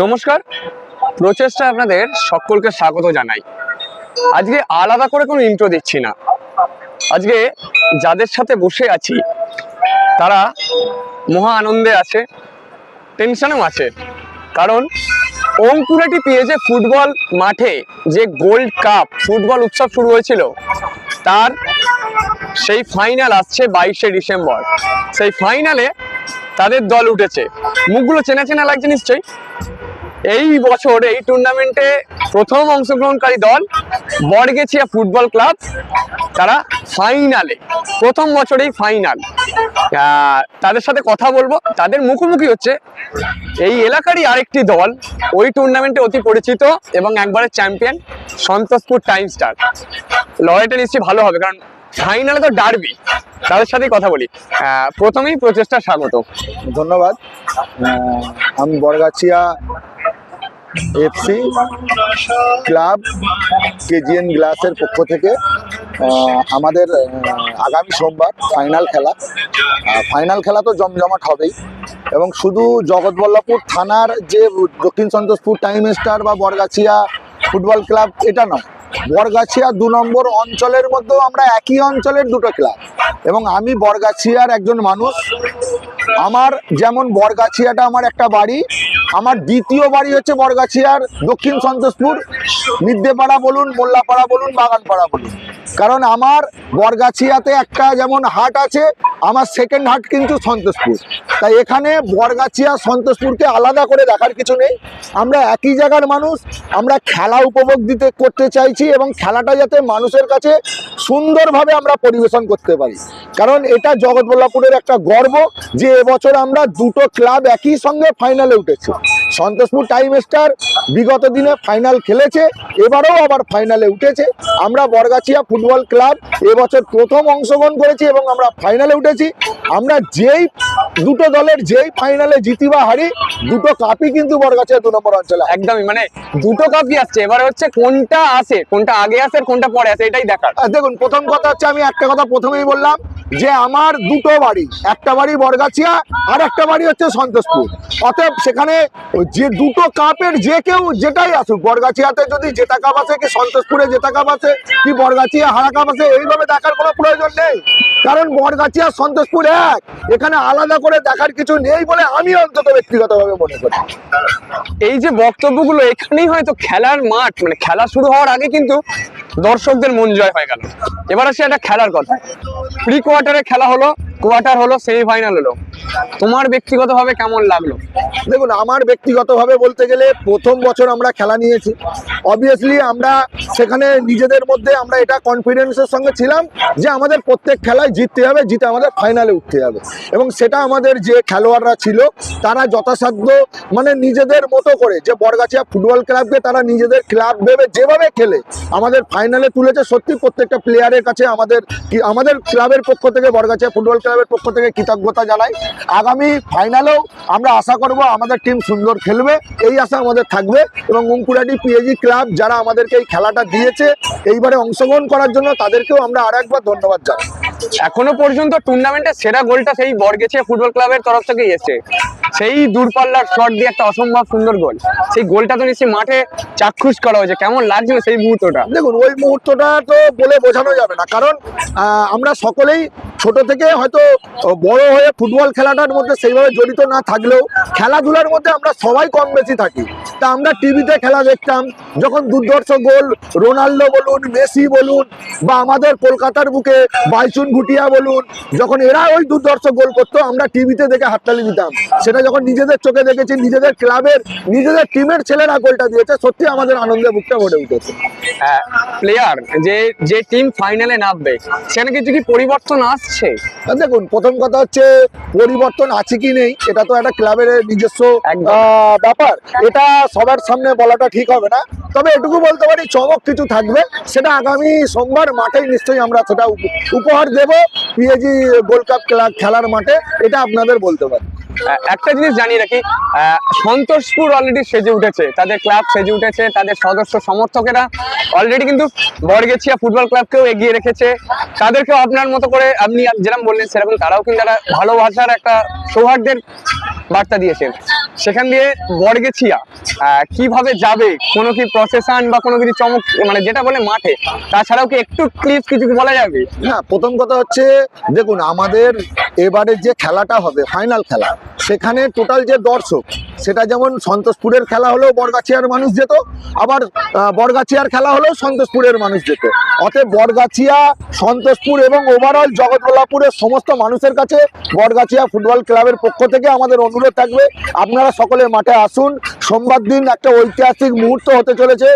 নমস্কার। প্রচেষ্টা আপনাদের সকলকে স্বাগত জানাই। আজকে আলাদা করে কোনো ইন্ট্রো দিচ্ছি না। আজকে যাদের সাথে বসে আছি, তারা মহা আনন্দে আছে টেনশনেও আছে। কারণ অঙ্কুরাটি পেয়েছে ফুটবল মাঠে যে গোল্ড কাপ ফুটবল উৎসব শুরু হয়েছিল, তার সেই ফাইনাল আসছে বাইশে ডিসেম্বর। সেই ফাইনালে তাদের দল উঠেছে। মুখগুলো চেনা চেনা লাগছে নিশ্চয়ই? এই বছর এই টুর্নামেন্টে প্রথম অংশগ্রহণকারী দল বড়গেছিয়া ফুটবল ক্লাব, তারা ফাইনালে প্রথম বছরেই ফাইনাল তাদের সাথে কথা বলব। তাদের মুখোমুখি হচ্ছে এই এলাকারই আরেকটি দল, ওই টুর্নামেন্টে অতি পরিচিত এবং একবারের চ্যাম্পিয়ন সন্তোষপুর টাইম স্টার লড়াইটা নিশ্চয়ই ভালো হবে, কারণ ফাইনালে তো ডারবি তাদের সাথেই কথা বলি। প্রথমেই প্রচেষ্টা স্বাগত। ধন্যবাদ। আমি বরগাছিয়া এফসি ক্লাব কেজিএন গ্লাসের পক্ষ থেকে আমাদের আগামী সোমবার ফাইনাল খেলা। ফাইনাল খেলা তো জমজমাট হবেই। এবং শুধু জগৎবল্লভপুর থানার যে দক্ষিণ সন্তোষপুর টাইম স্টার বা বরগাছিয়া ফুটবল ক্লাব, এটা নয়। বরগাছিয়া দু নম্বর অঞ্চলের মধ্যেও আমরা একই অঞ্চলের দুটো ক্লাব। এবং আমি বরগাছিয়ার একজন মানুষ। আমার যেমন বরগাছিয়াটা আমার একটা বাড়ি আমার দ্বিতীয় বাড়ি হচ্ছে বরগাছিয়ার দক্ষিণ সন্তোষপুর। মিদ্যেপাড়া বলুন, মোল্লাপাড়া বলুন, বাগানপাড়া বলুন। কারণ আমার বরগাছিয়াতে একটা যেমন হাট আছে, আমার সেকেন্ড হাট কিন্তু সন্তোষপুর। তাই এখানে বরগাছিয়া সন্তোষপুরকে আলাদা করে দেখার কিছু নেই। আমরা একই জায়গার মানুষ, আমরা খেলা উপভোগ দিতে করতে চাইছি এবং খেলাটা যাতে মানুষের কাছে সুন্দরভাবে আমরা পরিবেশন করতে পারি। কারণ এটা জগৎবল্লাপুরের একটা গর্ব যে এবছর আমরা দুটো ক্লাব একই সঙ্গে ফাইনালে উঠেছি। সন্তোষপুর টাইম স্টার বিগত দিনে ফাইনাল খেলেছে, এবারেও আবার ফাইনালে উঠেছে। আমরা বরগাছিয়া ফুটবল ক্লাব এবছর প্রথম অংশগ্রহণ করেছি এবং আমরা ফাইনালে উঠেছি। আমরা যেই দুটো দলের যেই ফাইনালে জিতি বা হারি দুটো কাপই কিন্তু বরগাছিয়া দু নম্বর অঞ্চলে। একদমই মানে দুটো কাপই আসছে। এবারে হচ্ছে কোনটা আসে কোনটা আগে আসে আর কোনটা পরে আসে এটাই দেখার। দেখুন প্রথম কথা হচ্ছে আমি একটা কথা প্রথমেই বললাম যে আমার দুটো বাড়ি একটা বাড়ি বরগাছিয়া আর একটা বাড়ি হচ্ছে সন্তোষপুর। অতএব সেখানে যে দুটো কাপের যে কেউ যেটাই আসুক বরগাছিয়াতে যদি জেতা কাপ আছে কি সন্তোষপুরে জেতা কাপ আছে কি বরগাছিয়া হারা কাপ আছে এইভাবে দেখার কোনো প্রয়োজন নেই। কারণ বরগাছিয়া সন্তোষপুর এক। এখানে আলাদা করে দেখার কিছু নেই বলে আমি অন্তত ব্যক্তিগতভাবে মনে করি। এই যে বক্তব্যগুলো, এখানেই হয়তো খেলার মাঠ মানে খেলা শুরু হওয়ার আগে কিন্তু দর্শকদের মন জয় হয়ে গেল। এবার আসে একটা খেলার কথা। প্রি কোয়ার্টারে খেলা হলো কোয়ার্টার হলো সেমিফাইনাল হলো। তোমার ব্যক্তিগতভাবে কেমন লাগল? দেখুন, আমার ব্যক্তিগতভাবে বলতে গেলে প্রথম বছর আমরা খেলা নিয়েছি। অবভিয়াসলি আমরা সেখানে নিজেদের মধ্যে আমরা এটা কনফিডেন্সের সঙ্গে ছিলাম যে আমাদের প্রত্যেক খেলায় জিততে হবে, জিতে আমাদের ফাইনালে উঠতে হবে। এবং সেটা আমাদের যে খেলোয়াড়রা ছিল, তারা যথাসাধ্য মানে নিজেদের মতো করে, যে বরগাছিয়া ফুটবল ক্লাবকে তারা নিজেদের ক্লাব ভেবে যেভাবে খেলে, আমাদের ফাইনালে তুলেছে। সত্যি প্রত্যেকটা প্লেয়ারের কাছে আমাদের আমাদের ক্লাবের পক্ষ থেকে বরগাছিয়া ফুটবল ক্লাবের পক্ষ থেকে কৃতজ্ঞতা জানাই। আগামী ফাইনালেও আমরা আশা করব আমাদের টিম সুন্দর খেলবে এই আশা আমাদের থাকবে এবং উঙ্কুরাটি পিএজি ক্লাব যারা আমাদেরকে এই খেলাটা দিয়েছে এইবারে অংশগ্রহণ করার জন্য তাদেরকেও আমরা আর একবার ধন্যবাদ জানাই। এখনও পর্যন্ত টুর্নামেন্টের সেরা গোলটা সেই বর্গেছিয়া ফুটবল ক্লাবের তরফ থেকেই এসেছে। সেই দূরপাল্লার শট দিয়ে একটা অসম্ভব সুন্দর গোল। সেই গোলটা তো নিশ্চয়ই মাঠে চাক্ষুষ করা হয়েছে। কেমন লাগছিল সেই মুহূর্তটা? দেখুন ওই মুহূর্তটা তো বলে বোঝানো যাবে না। কারণ আমরা সকলেই ছোট থেকে হয়তো বড় হয়ে ফুটবল খেলাটার মধ্যে সেইভাবে জড়িত না থাকলেও খেলাধুলার মধ্যে আমরা সবাই কম বেশি থাকি। তা আমরা টিভিতে খেলা দেখতাম, যখন দুর্ধর্ষ গোল রোনাল্ডো বলুন, মেসি বলুন, বা আমাদের কলকাতার বুকে বাইচুন ভুটিয়া বলুন, যখন এরা ওই দুর্ধর্ষ গোল করতো, আমরা টিভিতে দেখে হাততালি দিতাম। সেটা যখন নিজেদের চোখে দেখেছি, নিজেদের ক্লাবের, নিজেদের টিমের ছেলেরা গোলটা দিয়েছে, সত্যি আমাদের আনন্দে বুকটা ভরে উঠেছে। প্লেয়ার যে যে টিম ফাইনালে নামবে, সেখানে কিছু কি পরিবর্তন আসছে? আর দেখুন প্রথম কথা হচ্ছে পরিবর্তন আছে কি নেই এটা তো একটা ক্লাবের নিজস্ব আহ, ব্যাপার। এটা সবার সামনে বলাটা ঠিক হবে না। তবে এটুকু বলতে পারি চমক কিছু থাকবে সেটা আগামী সোমবার মাঠেই নিশ্চয়ই আমরা সেটা উপ- উপহার দেব পিএজি গোল্ড কাপ খেলা- খেলার মাঠে এটা আপনাদের বলতে পারি। একটা জিনিস জানিয়ে রাখি সন্তোষপুর অলরেডি সেজে উঠেছে। তাদের ক্লাব সেজে উঠেছে, তাদের সদস্য সমর্থকেরা অলরেডি কিন্তু বরগেছিয়া ফুটবল ক্লাবকেও এগিয়ে রেখেছে। তাদেরকেও আপনার মতো করে আপনি যেরকম বললেন, সেরকম তারাও কিন্তু একটা ভালোবাসার একটা সৌহার্দ্যের বার্তা দিয়েছেন। সেখান দিয়ে বর্গেছিয়া কীভাবে যাবে, কোনো কি প্রসেশন বা কোনো কিছু চমক মানে যেটা বলে মাঠে, তাছাড়াও কি একটু ক্লিপ কিছু বলা যাবে? হ্যাঁ প্রথম কথা হচ্ছে, দেখুন, আমাদের এবারের যে খেলাটা হবে ফাইনাল খেলা, সেখানে টোটাল যে দর্শক, সেটা যেমন সন্তোষপুরের খেলা হলেও বরগাছিয়ার মানুষ যেত, আবার বরগাছিয়ার খেলা হলেও সন্তোষপুরের মানুষ যেত। অতএব বরগাছিয়া, সন্তোষপুর এবং ওভারঅল জগৎবল্লাপুরের সমস্ত মানুষের কাছে বরগাছিয়া ফুটবল ক্লাবের পক্ষ থেকে আমাদের অনুরোধ থাকবে, আপনারা সকলে মাঠে আসুন। সোমবার দিন একটা ঐতিহাসিক মুহূর্ত হতে চলেছে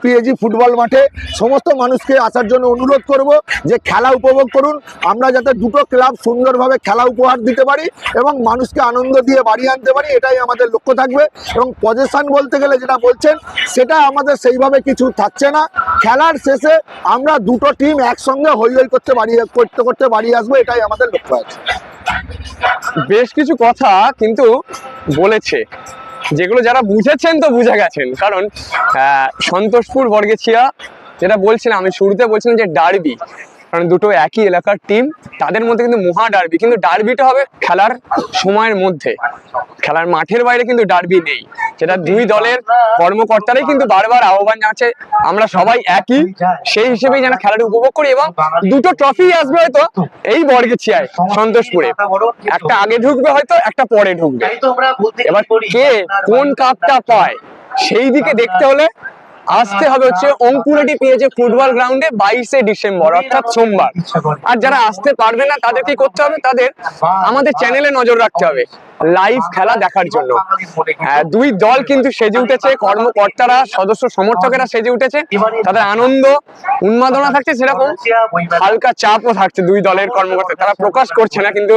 পিএজি ফুটবল মাঠে। সমস্ত মানুষকে আসার জন্য অনুরোধ করব যে খেলা উপভোগ করুন। আমরা যাতে দুটো ক্লাব সুন্দরভাবে খেলা উপহার দিতে পারি এবং মানুষকে আনন্দ দিয়ে বাড়ি আনতে পারি, এটাই আমাদের লক্ষ্য থাকবে। এবং পজিশন বলতে গেলে যেটা বলছেন, সেটা আমাদের সেইভাবে কিছু থাকছে না। খেলার শেষে আমরা দুটো টিম একসঙ্গে হই হই করতে বাড়ি করতে করতে বাড়ি আসব, এটাই আমাদের লক্ষ্য আছে। বেশ কিছু কথা কিন্তু বলেছে। যেগুলো যারা বুঝেছেন তো বুঝে গেছেন। কারণ সন্তোষপুর বর্গেছিয়া যেটা বলছিলাম, আমি শুরুতে বলছিলাম যে ডার্বি। কারণ দুটো একই এলাকার টিম তাদের মধ্যে কিন্তু মহা ডার্বি কিন্তু ডার্বিটা হবে খেলার সময়ের মধ্যে। খেলার মাঠের বাইরে কিন্তু ডার্বি নেই। যেটা দুই দলের কর্মকর্তারাই কিন্তু বারবার আহ্বান জানাচ্ছে আমরা সবাই একই সেই হিসেবেই যেন খেলাটা উপভোগ করি এবং দুটো ট্রফি আসবে হয়তো এই বর্গেছিয়ায় সন্তোষপুরে। একটা আগে ঢুকবে হয়তো একটা পরে ঢুকবে। এবার কে কোন কাপটা পায় সেই দিকে দেখতে হলে আসতে হবে হচ্ছে অঙ্কুরেটি পেয়েছে ফুটবল গ্রাউন্ডে বাইশে ডিসেম্বর, অর্থাৎ সোমবার। আর যারা আসতে পারবে না, তাদের কি করতে হবে? তাদের আমাদের চ্যানেলে নজর রাখতে হবে। লাইভ খেলা দেখার জন্য। দুই দল কিন্তু সেজে উঠেছে, কর্মকর্তারা, সদস্য সমর্থকেরা সেজে উঠেছে। তাদের আনন্দ, উন্মাদনা থাকছে সেরকম। হালকা চাপও থাকছে দুই দলের কর্মকর্তা। তারা প্রকাশ করছে না, কিন্তু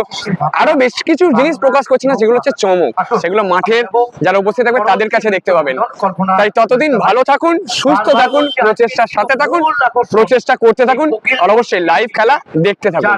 আরও বেশ কিছু জিনিস প্রকাশ করছে না যেগুলো হচ্ছে চমক। সেগুলো মাঠের যারা উপস্থিত থাকবে তাদের কাছে দেখতে পাবেন। তাই ততদিন ভালো থাকুন, সুস্থ থাকুন, প্রচেষ্টার সাথে থাকুন, প্রচেষ্টা করতে থাকুন, আর অবশ্যই লাইভ খেলা দেখতে থাকুন।